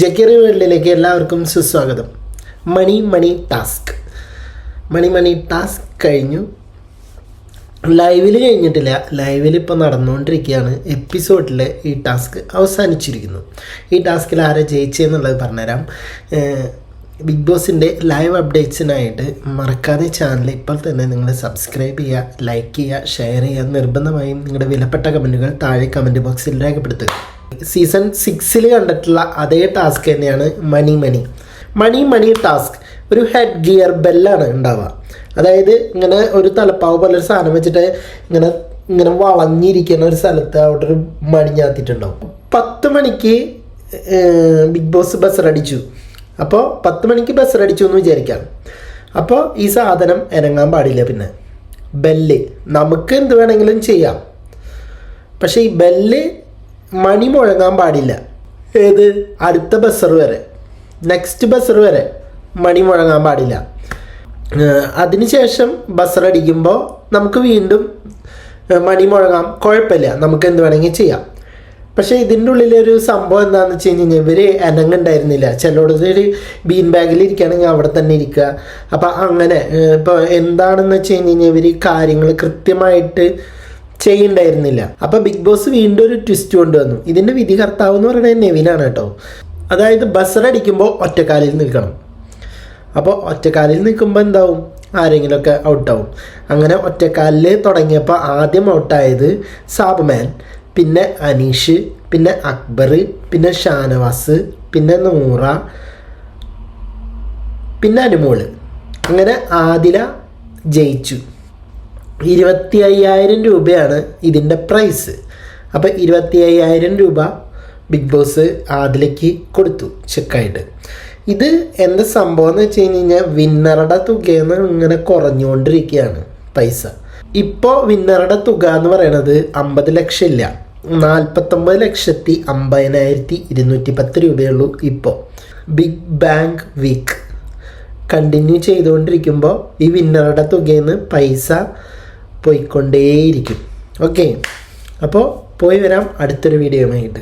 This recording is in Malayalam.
ജക്കിറി വേൾഡിലേക്ക് എല്ലാവർക്കും സുസ്വാഗതം. മണി മണി ടാസ്ക്. മണി മണി ടാസ്ക് കഴിഞ്ഞു. ലൈവിൽ കഴിഞ്ഞിട്ടില്ല. ലൈവിൽ ഇപ്പോൾ നടന്നുകൊണ്ടിരിക്കുകയാണ് എപ്പിസോഡിൽ ഈ ടാസ്ക് അവസാനിച്ചിരിക്കുന്നു. ഈ ടാസ്കിൽ ആരെ ജയിച്ചെന്നുള്ളത് പറഞ്ഞുതരാം. ബിഗ് ബോസിന്റെ ലൈവ് അപ്ഡേറ്റ്സിനായിട്ട് മറക്കാതെ ചാനൽ ഇപ്പോൾ തന്നെ നിങ്ങൾ സബ്സ്ക്രൈബ് ചെയ്യുക ലൈക്ക് ചെയ്യുക ഷെയർ ചെയ്യുക. നിർബന്ധമായും നിങ്ങളുടെ വിലപ്പെട്ട കമന്റുകൾ താഴെ കമന്റ് ബോക്സിൽ രേഖപ്പെടുത്തുക. സീസൺ സിക്സിൽ കണ്ടിട്ടുള്ള അതേ ടാസ്ക് തന്നെയാണ് money money money money task ഒരു ഹെഡ് ഗിയർ ബെല്ലാണ് ഉണ്ടാവുക. അതായത് ഇങ്ങനെ ഒരു തലപ്പാവ് പോലെ ഒരു സാധനം വെച്ചിട്ട് ഇങ്ങനെ ഇങ്ങനെ വളഞ്ഞിരിക്കുന്ന ഒരു സ്ഥലത്ത് അവിടെ ഒരു മണി ഞാത്തിട്ടുണ്ടാവും പത്ത് മണിക്ക് ബിഗ് ബോസ് ബസ് അടിച്ചു. അപ്പോൾ പത്ത് മണിക്ക് ബസ് അടിച്ചു എന്ന് വിചാരിക്കാം. അപ്പോൾ ഈ സാധനം ഇറങ്ങാൻ പാടില്ല പിന്നെ. ബെല്ല് നമുക്ക് എന്ത് വേണമെങ്കിലും ചെയ്യാം. പക്ഷേ ഈ ബെല്ല് മണി മുഴങ്ങാൻ പാടില്ല. ഏത്? അടുത്ത ബസ്സർ വരെ. നെക്സ്റ്റ് ബസ്സർ വരെ മണി മുഴങ്ങാൻ പാടില്ല. അതിനുശേഷം ബസ്സർ അടിക്കുമ്പോൾ നമുക്ക് വീണ്ടും മണി മുഴങ്ങാം. കുഴപ്പമില്ല. നമുക്ക് എന്ത് വേണമെങ്കിൽ ചെയ്യാം. പക്ഷേ ഇതിന്റെ ഉള്ളിലൊരു സംഭവം എന്താണെന്ന് വെച്ച് കഴിഞ്ഞ് കഴിഞ്ഞാൽ ഇവർ അനങ്ങുണ്ടായിരുന്നില്ല. ചിലടത്ത് ഒരു ബീൻ ബാഗിൽ ഇരിക്കുകയാണെങ്കിൽ അവിടെ തന്നെ ഇരിക്കുക. അപ്പം അങ്ങനെ ഇപ്പോൾ എന്താണെന്ന് വെച്ച് കഴിഞ്ഞ് കഴിഞ്ഞാൽ ഇവർ കാര്യങ്ങൾ കൃത്യമായിട്ട് ചെയ്യണ്ടായിരുന്നില്ല. അപ്പോൾ ബിഗ് ബോസ് വീണ്ടും ഒരു ട്വിസ്റ്റ് കൊണ്ടുവന്നു. ഇതിന്റെ വിധികർത്താവ് എന്ന് പറയുന്നത് നെവിനാണ് കേട്ടോ. അതായത് ബസറടിക്കുമ്പോൾ ഒറ്റക്കാലിൽ നിൽക്കണം. അപ്പോൾ ഒറ്റക്കാലിൽ നിൽക്കുമ്പോൾ എന്താവും? ആരെങ്കിലുമൊക്കെ ഔട്ടാവും അങ്ങനെ ഒറ്റക്കാലിൽ തുടങ്ങിയപ്പോൾ ആദ്യം ഔട്ടായത് സാബ്മാൻ പിന്നെ അനീഷ് പിന്നെ അക്ബർ പിന്നെ ഷാനവാസ് പിന്നെ നൂറ പിന്നെ അനുമോൾ. അങ്ങനെ ആദില ജയിച്ചു. ഇരുപത്തി അയ്യായിരം രൂപയാണ് ഇതിന്റെ പ്രൈസ് അപ്പോൾ ഇരുപത്തി അയ്യായിരം രൂപ ബിഗ് ബോസ് ആദിലേക്ക് കൊടുത്തു ചെക്കായിട്ട്. ഇത് എന്ത് സംഭവം എന്ന് വെച്ച് കഴിഞ്ഞ് കഴിഞ്ഞാൽ വിന്നറുടെ തുകയെന്ന് ഇങ്ങനെ കുറഞ്ഞുകൊണ്ടിരിക്കുകയാണ് പൈസ. ഇപ്പോൾ വിന്നറുടെ തുക എന്ന് പറയുന്നത് അമ്പത് ലക്ഷം ഇല്ല. നാൽപ്പത്തൊമ്പത് ലക്ഷത്തി അമ്പതിനായിരത്തി ഇരുന്നൂറ്റി പത്ത് രൂപയുള്ളൂ ഇപ്പോൾ ബിഗ് ബാങ്ക് വീക്ക് കണ്ടിന്യൂ ചെയ്തുകൊണ്ടിരിക്കുമ്പോൾ ഈ വിന്നറുടെ തുകയിൽ നിന്ന് പൈസ പോയിക്കൊണ്ടേയിരിക്കും. ഓക്കെ അപ്പോൾ പോയി വരാം. അടുത്തൊരു വീഡിയോ വീഡിയോയുമായിട്ട്